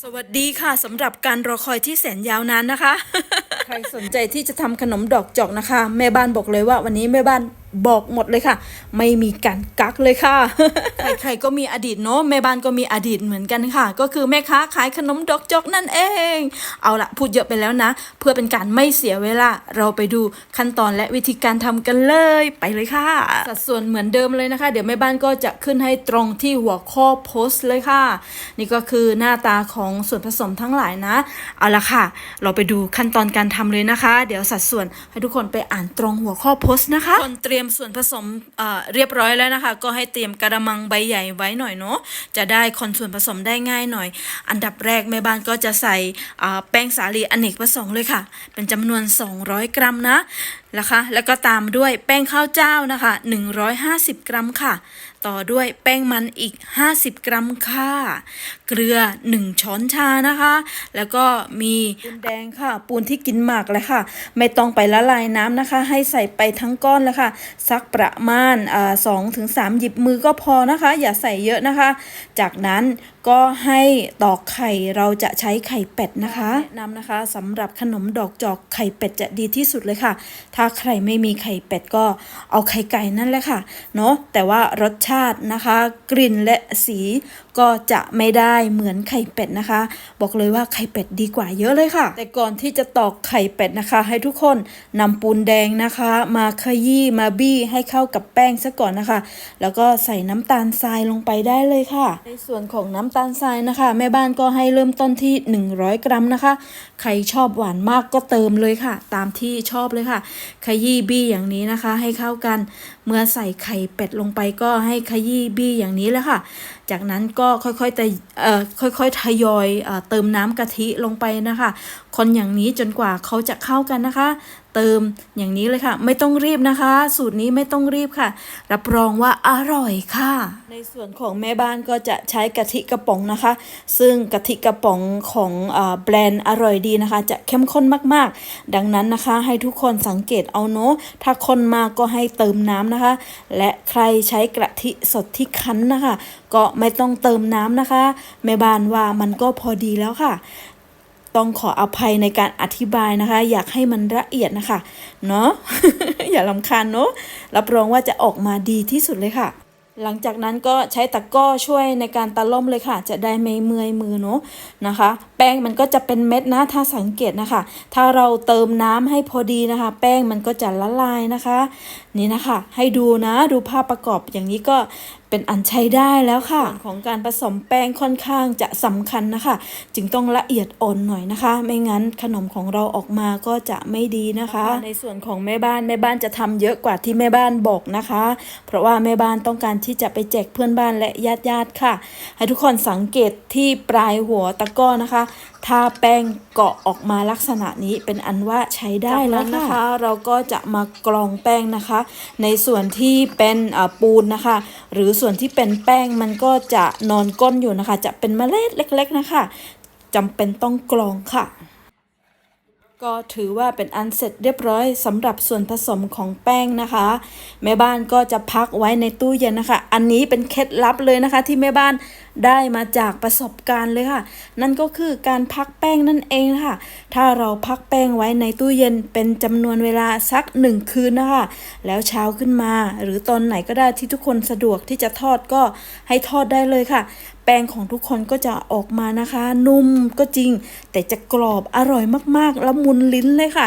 สวัสดีค่ะสำหรับการรอคอยที่แสนยาวนานนะคะ ใครสนใจที่จะทำขนมดอกจอกนะคะ แม่บ้านบอกเลยว่าวันนี้แม่บ้าน บอกหมดเลยค่ะ ไม่มีการกักเลยค่ะ ใครๆก็มีอดีตเนาะแม่บ้านก็มีอดีตเหมือนกันค่ะ ก็คือแม่ค้าขายขนมดอกจอกนั่นเอง เอาละพูดเยอะไปแล้วนะ เพื่อเป็นการไม่เสียเวลาเราไปดูขั้นตอนและวิธีการทำกันเลยไปเลยค่ะ สัดส่วนเหมือนเดิมเลยนะคะ เดี๋ยวแม่บ้านก็จะขึ้นให้ตรงที่หัวข้อโพสต์เลยค่ะ นี่ก็คือหน้าตาของส่วนผสมทั้งหลายนะ เอาละค่ะ เราไปดูขั้นตอนการทำเลยนะคะ เดี๋ยวสัดส่วนให้ทุกคนไปอ่านตรงหัวข้อโพสต์นะคะคนเตรียมยมส่วนผสมเรียบร้อยแล้วนะคะ ก็ให้เตรียมกระมังใบใหญ่ไว้หน่อยเนาะจะได้คนส่วนผสมได้ง่ายหน่อย อันดับแรกแม่บ้านก็จะใส่แป้งสาลีอเนกประสงค์เลยค่ะ เป็นจำนวน 200 กรัมนะนะคะ แล้วก็ตามด้วยแป้งข้าวเจ้านะคะ 150 กรัมค่ะ ต่อด้วยแป้งมันอีก 50 กรัมค่ะ เกลือ 1 ช้อนชานะคะ แล้วก็มีปูนแดงค่ะ ปูนที่กินหมากเลยค่ะ ไม่ต้องไปละลายน้ำนะคะ ให้ใส่ไปทั้งก้อนเลยค่ะ สักประมาณสองถึงสามหยิบมือก็พอนะคะ อย่าใส่เยอะนะคะ จากนั้นก็ให้ตอกไข่เราจะใช้ไข่เป็ดนะคะแนะนำนะคะสำหรับขนมดอกจอกไข่เป็ดจะดีที่สุดเลยค่ะ ถ้าใครไม่มีไข่เป็ดก็เอาไข่ไก่นั่นแหละค่ะเนาะแต่ว่ารสชาตินะคะ กลิ่นและสีก็จะไม่ได้เหมือนไข่เป็ดนะคะ บอกเลยว่าไข่เป็ดดีกว่าเยอะเลยค่ะ แต่ก่อนที่จะตอกไข่เป็ดนะคะ ให้ทุกคนนำปูนแดงนะคะ มาขยี้มาบี้ให้เข้ากับแป้งซะก่อนนะคะ แล้วก็ใส่น้ำตาลทรายลงไปได้เลยค่ะ ในส่วนของน้ำตาลทรายนะคะ แม่บ้านก็ให้เริ่มต้นที่ 100 กรัมนะคะ ใครชอบหวานมากก็เติมเลยค่ะ ตามที่ชอบเลยค่ะ ขยี้บี้อย่างนี้นะคะ ให้เข้ากัน เมื่อใส่ไข่เป็ดลงไปก็ให้ขยี้บี้อย่างนี้แลยค่ะ จากนั้นก็ค่อยๆแต่ค่อยๆทยอยเติมน้ำกะทิลงไปนะคะ คนอย่างนี้จนกว่าเขาจะเข้ากันนะคะ เติมอย่างนี้เลยค่ะ ไม่ต้องรีบนะคะ สูตรนี้ไม่ต้องรีบค่ะ รับรองว่าอร่อยค่ะ ในส่วนของแม่บ้านก็จะใช้กะทิกระป๋องนะคะ ซึ่งกะทิกระป๋องของอแบรนด์อร่อยดีนะคะ จะเข้มข้นมากๆ ดังนั้นนะคะ ให้ทุกคนสังเกตเอาเนาะถ้าคนมากก็ให้เติมน้ำนะคะ และใครใช้กะทิสดที่คั้นนะคะ ก็ไม่ต้องเติมน้ำนะคะ แม่บ้านว่ามันก็พอดีแล้วค่ะ ต้องขออภัยในการอธิบายนะคะ อยากให้มันละเอียดนะคะ เนาะอย่าลำคาญเนาะรับรองว่าจะออกมาดีที่สุดเลยค่ะหลังจากนั้นก็ใช้ตะก้อช่วยในการตะล่อมเลยค่ะ จะได้ไม่เมื่อยมือเนาะนะคะ ป้งมันก็จะเป็นเม็ดนะถ้าสังเกตนะคะ ถ้าเราเติมน้ำให้พอดีนะคะ แป้งมันก็จะละลายนะคะ นี่นะคะ ให้ดูนะดูภาพประกอบอย่างนี้ก็เป็นอันใช้ได้แล้วค่ะส่วนของการผสมแป้งค่อนข้างจะสำคัญนะคะ จึงต้องละเอียดอ่อนหน่อยนะคะ ไม่งั้นขนมของเราออกมาก็จะไม่ดีนะคะ ในส่วนของแม่บ้านแม่บ้านจะทำเยอะกว่าที่แม่บ้านบอกนะคะ เพราะว่าแม่บ้านต้องการที่จะไปแจกเพื่อนบ้านและญาติญาติๆค่ะ ให้ทุกคนสังเกตที่ปลายหัวตะก้อนะคะถ้าแป้งเกาะออกมาลักษณะนี้เป็นอันว่าใช้ได้แล้วนะคะ เราก็จะมากรองแป้งนะคะ ในส่วนที่เป็นอ่าปูนนะคะ หรือส่วนที่เป็นแป้งมันก็จะนอนก้นอยู่นะคะ จะเป็นเมล็ดเล็ก ๆนะคะจำเป็นต้องกรองค่ะ ก็ถือว่าเป็นอันเสร็จเรียบร้อยสำหรับส่วนผสมของแป้งนะคะ แม่บ้านก็จะพักไว้ในตู้เย็นนะคะ อันนี้เป็นเคล็ดลับเลยนะคะที่แม่บ้านได้มาจากประสบการณ์เลยค่ะ นั่นก็คือการพักแป้งนั่นเองค่ะ ถ้าเราพักแป้งไว้ในตู้เย็นเป็นจำนวนเวลาสักหนึ่งคืนนะคะ แล้วเช้าขึ้นมา หรือตอนไหนก็ได้ที่ทุกคนสะดวกที่จะทอดก็ให้ทอดได้เลยค่ะ แป้งของทุกคนก็จะออกมานะคะ นุ่มก็จริง แต่จะกรอบอร่อยมากๆแล้วมุนลิ้นเลยค่ะ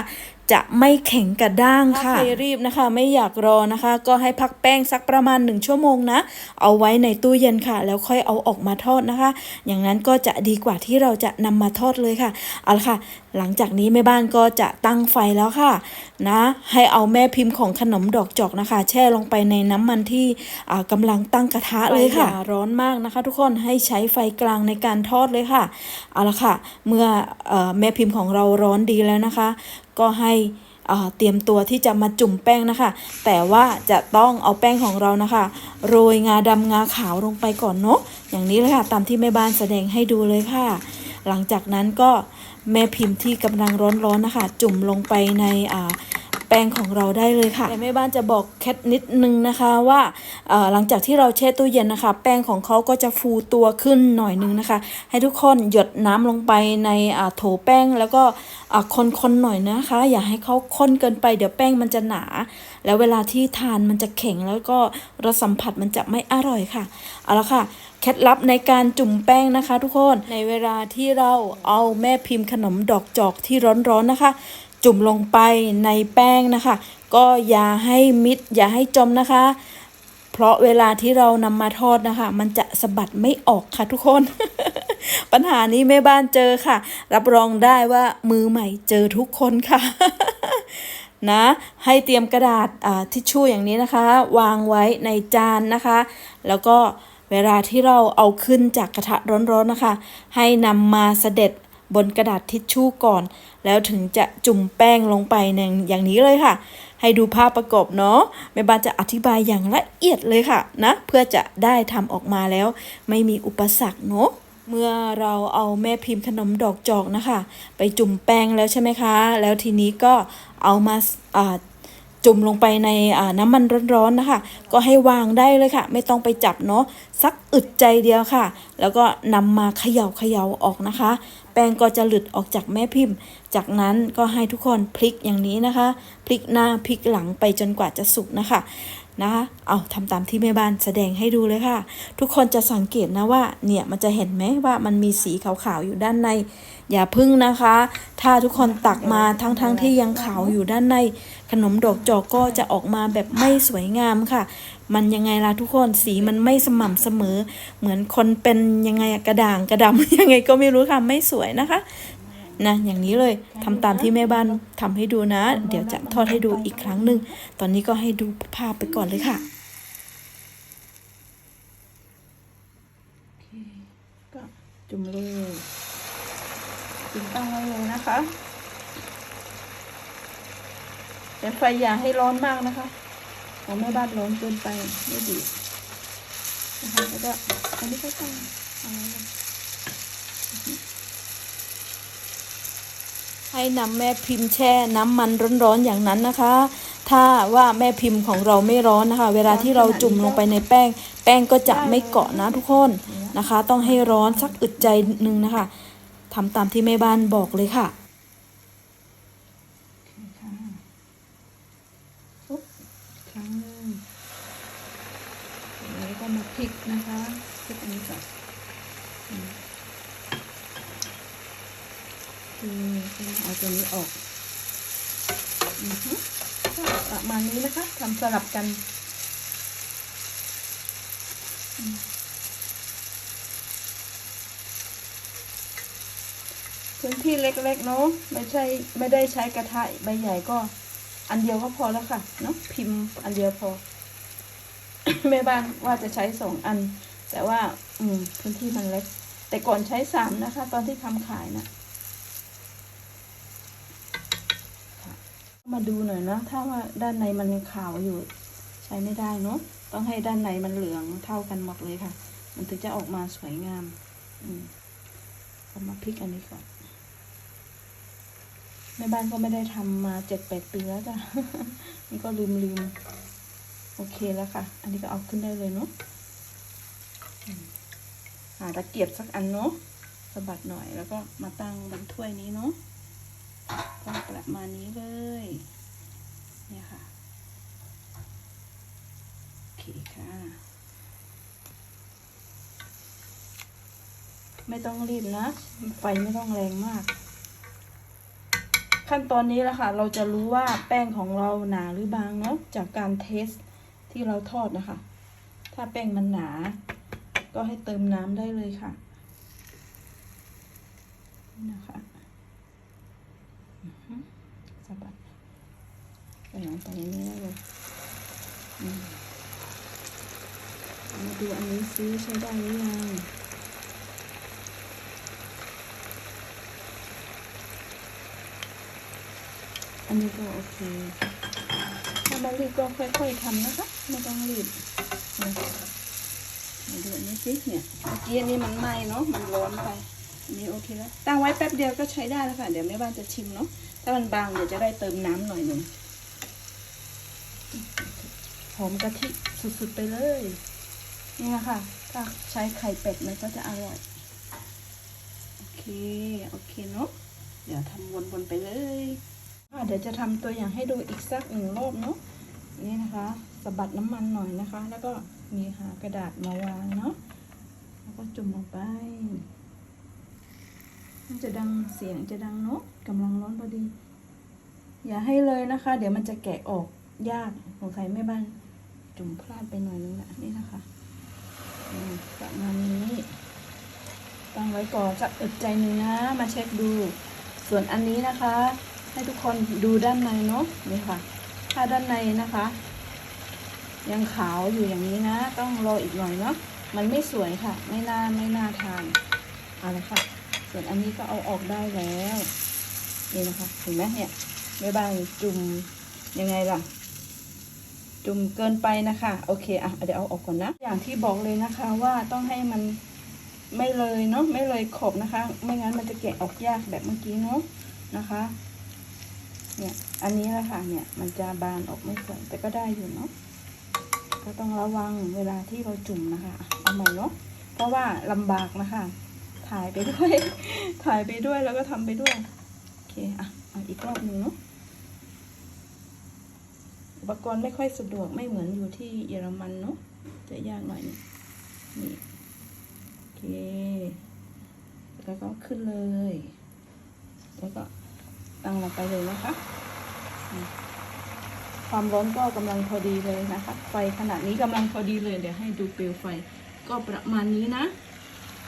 จะไม่แข็งกระด้างค่ะ ใครรีบนะคะ ไม่อยากรอนะคะ ก็ให้พักแป้งสักประมาณ 1 ชั่วโมงนะ เอาไว้ในตู้เย็นค่ะ แล้วค่อยเอาออกมาทอดนะคะ อย่างนั้นก็จะดีกว่าที่เราจะนำมาทอดเลยค่ะ เอาละค่ะ หลังจากนี้แม่บ้านก็จะตั้งไฟแล้วค่ะนะ ให้เอาแม่พิมพ์ของขนมดอกจอกนะคะ แช่ลงไปในน้ำมันที่อ่ากำลังตั้งกระทะเลยค่ะร้อนมากนะคะ ทุกคนให้ใช้ไฟกลางในการทอดเลยค่ะเอาละค่ะ เมื่ออแม่พิมพ์ของเราร้อนดีแล้วนะคะ ก็ให้เตรียมตัวที่จะมาจุ่มแป้งนะคะ แต่ว่าจะต้องเอาแป้งของเรานะคะ โรยงาดำงาขาวลงไปก่อนเนาะอย่างนี้เลยค่ะ ตามที่แม่บ้านแสดงให้ดูเลยค่ะ หลังจากนั้นก็ แม่พิมพ์ที่กำลังร้อนๆนะคะ จุ่มลงไปในแป้งของเราได้เลยค่ะแต่แม่บ้านจะบอกแค่นิดนึงนะคะว่าหลังจากที่เราแช่ตู้เย็นนะคะ แป้งของเขาก็จะฟูตัวขึ้นหน่อยนึงนะคะ ให้ทุกคนหยดน้ำลงไปในโถแป้งแล้วก็คนๆหน่อยนะคะ อย่าให้เขาข้นเกินไปเดี๋ยวแป้งมันจะหนา แล้วเวลาที่ทานมันจะแข็งแล้วก็รสสัมผัสมันจะไม่อร่อยค่ะเอาละค่ะ เคล็ดลับในการจุ่มแป้งนะคะ ทุกคนในเวลาที่เราเอาแม่พิมพ์ขนมดอกจอกที่ร้อนๆนะคะ จุ่มลงไปในแป้งนะคะ ก็อย่าให้มิดอย่าให้จมนะคะ เพราะเวลาที่เรานำมาทอดนะคะ มันจะสะบัดไม่ออกค่ะทุกคน ปัญหานี้แม่บ้านเจอค่ะ รับรองได้ว่ามือใหม่เจอทุกคนค่ะนะให้เตรียมกระดาษทิชชู่อย่างนี้นะคะ วางไว้ในจานนะคะ แล้วก็ เวลาที่เราเอาขึ้นจากกระทะร้อนๆนะคะ ให้นำมาเสด็จบนกระดาษทิชชู่ก่อน แล้วถึงจะจุ่มแป้งลงไปในอย่างนี้เลยค่ะ ให้ดูภาพประกอบเนาะแม่บ้านจะอธิบายอย่างละเอียดเลยค่ะนะ เพื่อจะได้ทำออกมาแล้ว ไม่มีอุปสรรคเนาะเมื่อเราเอาแม่พิมพ์ขนมดอกจอกนะคะ ไปจุ่มแป้งแล้วใช่ไหมคะ แล้วทีนี้ก็เอามาอ่า จุ่มลงไปในอ่าน้ำมันร้อนๆนะคะ ก็ให้วางได้เลยค่ะ ไม่ต้องไปจับเนาะสักอึดใจเดียวค่ะ แล้วก็นำมาเขย่าเขย่าออกนะคะ แป้งก็จะหลุดออกจากแม่พิมพ์ จากนั้นก็ให้ทุกคนพลิกอย่างนี้นะคะ พลิกหน้าพลิกหลังไปจนกว่าจะสุกนะคะนะคะเอาทำตามที่แม่บ้านแสดงให้ดูเลยค่ะ ทุกคนจะสังเกตนะว่าเนี่ยมันจะเห็นไหมว่ามันมีสีขาวๆอยู่ด้านใน อย่าพึ่งนะคะ ถ้าทุกคนตักมาทั้งๆทที่ยังขาวอยู่ด้านในขนมดอกจอกก็จะออกมาแบบไม่สวยงามค่ะ มันยังไงล่ะทุกคนสีมันไม่สม่ำเสมอ เหมือนคนเป็นยังไงกระด่างกระดำยังไงก็ไม่รู้ค่ะไม่สวยนะคะนะอย่างนี้เลยทำตามที่แม่บ้านทำให้ดูนะ เดี๋ยวจะทอดให้ดูอีกครั้งหนึ่งตอนนี้ก็ให้ดูภาพไปก่อนเลยค่ะก็จุ่มเลย จุ่มตั้งไว้เลยนะคะแต่ไฟอย่าให้ร้อนมากนะคะของแม่บ้านร้อนเกินไปไม่ดีนะคะแล้วก็อันนี้ก็ตั้งเอาไว้ให้นำแม่พิมพ์แช่น้ำมันร้อนๆอย่างนั้นนะคะ ถ้าว่าแม่พิมพ์ของเราไม่ร้อนนะคะ เวลาที่เราจุ่มลงไปในแป้ง แป้งก็จะไม่เกาะนะทุกคนนะคะ ต้องให้ร้อนสักอึดใจหนึ่งนะคะ ทำตามที่แม่บ้านบอกเลยค่ะทั้งแล้วก็มาพริกนะคะพลิกอันนี้ก่อนคือเอาตัวนี้ออกก็ประมาณนี้นะคะทำสลับกันอื พื้นที่เล็กๆเนาะไม่ใช่ไม่ได้ใช้กระทะใบใหญ่ก็อันเดียวก็พอแล้วค่ะเนาะพิมพ์อันเดียวพอแม่บ้านว่าจะใช้สองอัน แต่ว่า อืม พื้นที่มันเล็ก แต่ก่อนใช้สามนะคะ ตอนที่ทำขายนะมาดูหน่อยนะ ถ้าว่าด้านในมันยังขาวอยู่ ใช้ไม่ได้เนาะต้องให้ด้านในมันเหลืองเท่ากันหมดเลยค่ะ มันถึงจะออกมาสวยงาม อืมก็มาพลิกอันนี้ก่อน แม่บ้านก็ไม่ได้ทำมาเจ็ดแปดปีแล้วจ้ะนี่ก็ลืมลืมโอเคแล้วค่ะ อันนี้ก็เอาขึ้นได้เลยเนาะอืมหาตะเกียบสักอันเนาะสะบัดหน่อยแล้วก็มาตั้งบนถ้วยนี้เนาะก็ประมาณนี้เลย เนี่ยค่ะ โอเคค่ะ ไม่ต้องรีบนะ ไฟไม่ต้องแรงมาก ขั้นตอนนี้แหละค่ะ เราจะรู้ว่าแป้งของเราหนาหรือบางเนาะจากการเทสที่เราทอดนะคะ ถ้าแป้งมันหนา ก็ให้เติมน้ำได้เลยค่ะนี่นะคะสบัดไปหลังไปอย่างนี้ได้เลยมามาดูอันนี้ซิใช้ได้หรือยัง อันนี้ก็โอเค ถ้าไม่รีบก็ค่อยๆทำนะคะ ไม่ต้องรีบมาดูอันนี้สิเนี่ย เมื่อกี้อันนี้มันไหม้เนาะ มันร้อนไป อันนี้โอเคแล้ว ตั้งไว้แป๊บเดียวก็ใช้ได้แล้วค่ะ เดี๋ยวแม่บ้านจะชิมเนาะ ถ้ามันบางเดี๋ยวจะได้เติมน้ำหน่อยหนึ่งหอมกะทิสุดๆไปเลย นี่นะคะถ้าใช้ไข่เป็ดมันก็จะอร่อย โอเค โอเคเนาะ เดี๋ยวทำวนๆไปเลย เดี๋ยวจะทำตัวอย่างให้ดูอีกสักหนึ่งรอบเนาะนี่นะคะสะบัดน้ำมันหน่อยนะคะ แล้วก็มีหากระดาษมาวางเนาะแล้วก็จุ่มลงไปมันจะดังเสียงจะดังเนาะกำลังร้อนพอดี อย่าให้เลยนะคะ เดี๋ยวมันจะแกะออกยากของใครแม่บ้านจุ่มพลาดไปหน่อยนึงนะนี่นะคะประมาณนี้ตั้งไว้ก่อนสักอึดใจหนึ่งนะ มาเช็คดู ส่วนอันนี้นะคะ ให้ทุกคนดูด้านในเนาะนี่ค่ะ ถ้าด้านในนะคะ ยังขาวอยู่อย่างนี้นะ ต้องรออีกหน่อยเนาะมันไม่สวยค่ะ ไม่น่าไม่น่าทานเอาละค่ะ ส่วนอันนี้ก็เอาออกได้แล้วนี่นะคะเห็นไหมเนี่ยไม่บางจุ่มยังไงล่ะ จุ่มเกินไปนะคะโอเคอะเดี๋ยวเอาออกก่อนนะ อย่างที่บอกเลยนะคะว่าต้องให้มันไม่เลยเนาะไม่เลยขอบนะคะ ไม่งั้นมันจะแกะออกยากแบบเมื่อกี้เนาะนะคะ เนี่ย อันนี้แหละค่ะ เนี่ย มันจะบานออกไม่สวยแต่ก็ได้อยู่เนาะ ก็ต้องระวังเวลาที่เราจุ่มนะคะ เอาใหม่เนาะ เพราะว่าลำบากนะคะ ถ่ายไปด้วย ถ่ายไปด้วยแล้วก็ทำไปด้วย โอเค อะเอาอีกรอบหนึ่งเนาะ อุปกรณ์ไม่ค่อยสะดวกไม่เหมือนอยู่ที่เยอรมันเนาะ จะยากหน่อย นี่นี่โอเค แล้วก็ขึ้นเลย แล้วก็ ตั้งลงไปเลยนะคะ ความร้อนก็กำลังพอดีเลยนะคะ ไฟขนาดนี้กำลังพอดีเลยเดี๋ยวให้ดูเปลวไฟก็ประมาณนี้นะ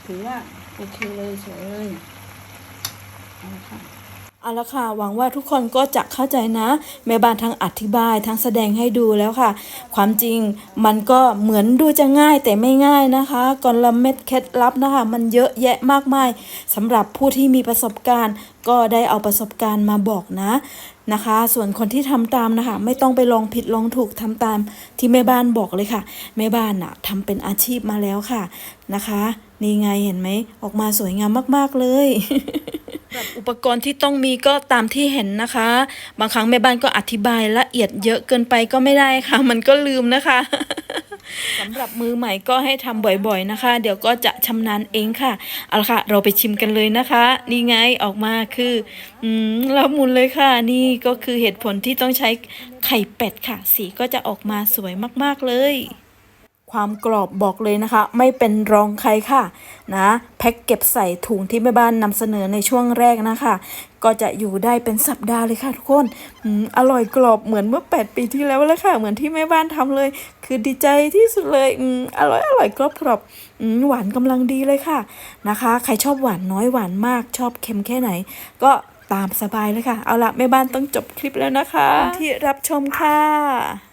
ถือว่าโอเคเลยสวยเลยเอาละค่ะ เอาละค่ะ หวังว่าทุกคนก็จะเข้าใจนะ แม่บ้านทั้งอธิบายทั้งแสดงให้ดูแล้วค่ะ ความจริงมันก็เหมือนดูจะง่ายแต่ไม่ง่ายนะคะกลเม็ดเคล็ดลับนะคะ มันเยอะแยะมากมายสำหรับผู้ที่มีประสบการณ์ ก็ได้เอาประสบการณ์มาบอกนะนะคะ ส่วนคนที่ทำตามนะคะ ไม่ต้องไปลองผิดลองถูกทำตามที่แม่บ้านบอกเลยค่ะ แม่บ้านน่ะทำเป็นอาชีพมาแล้วค่ะนะคะ นี่ไงเห็นไหม ออกมาสวยงามมากๆเลยสำหรับอุปกรณ์ที่ต้องมีก็ตามที่เห็นนะคะ บางครั้งแม่บ้านก็อธิบายละเอียดเยอะเกินไปก็ไม่ได้ค่ะ มันก็ลืมนะคะสำหรับมือใหม่ก็ให้ทำบ่อยๆนะคะ เดี๋ยวก็จะชำนาญเองค่ะเอาละค่ะ เราไปชิมกันเลยนะคะ นี่ไงออกมาคืออืมละมุนเลยค่ะ นี่ก็คือเหตุผลที่ต้องใช้ไข่เป็ดค่ะ สีก็จะออกมาสวยมากๆเลย ความกรอบบอกเลยนะคะ ไม่เป็นรองใครค่ะนะแพ็คเก็บใส่ถุงที่แม่บ้านนำเสนอในช่วงแรกนะคะ ก็จะอยู่ได้เป็นสัปดาห์เลยค่ะทุกคนอืมอร่อยกรอบเหมือนเมื่อ 8 ปีที่แล้วเลยค่ะ เหมือนที่แม่บ้านทำเลย คือดีใจที่สุดเลยอืมอร่อยอร่อยกรอบกรอบอืมหวานกำลังดีเลยค่ะนะคะ ใครชอบหวานน้อยหวานมากชอบเค็มแค่ไหน ก็ตามสบายเลยค่ะ เอาละแม่บ้านต้องจบคลิปแล้วนะคะ ที่รับชมค่ะ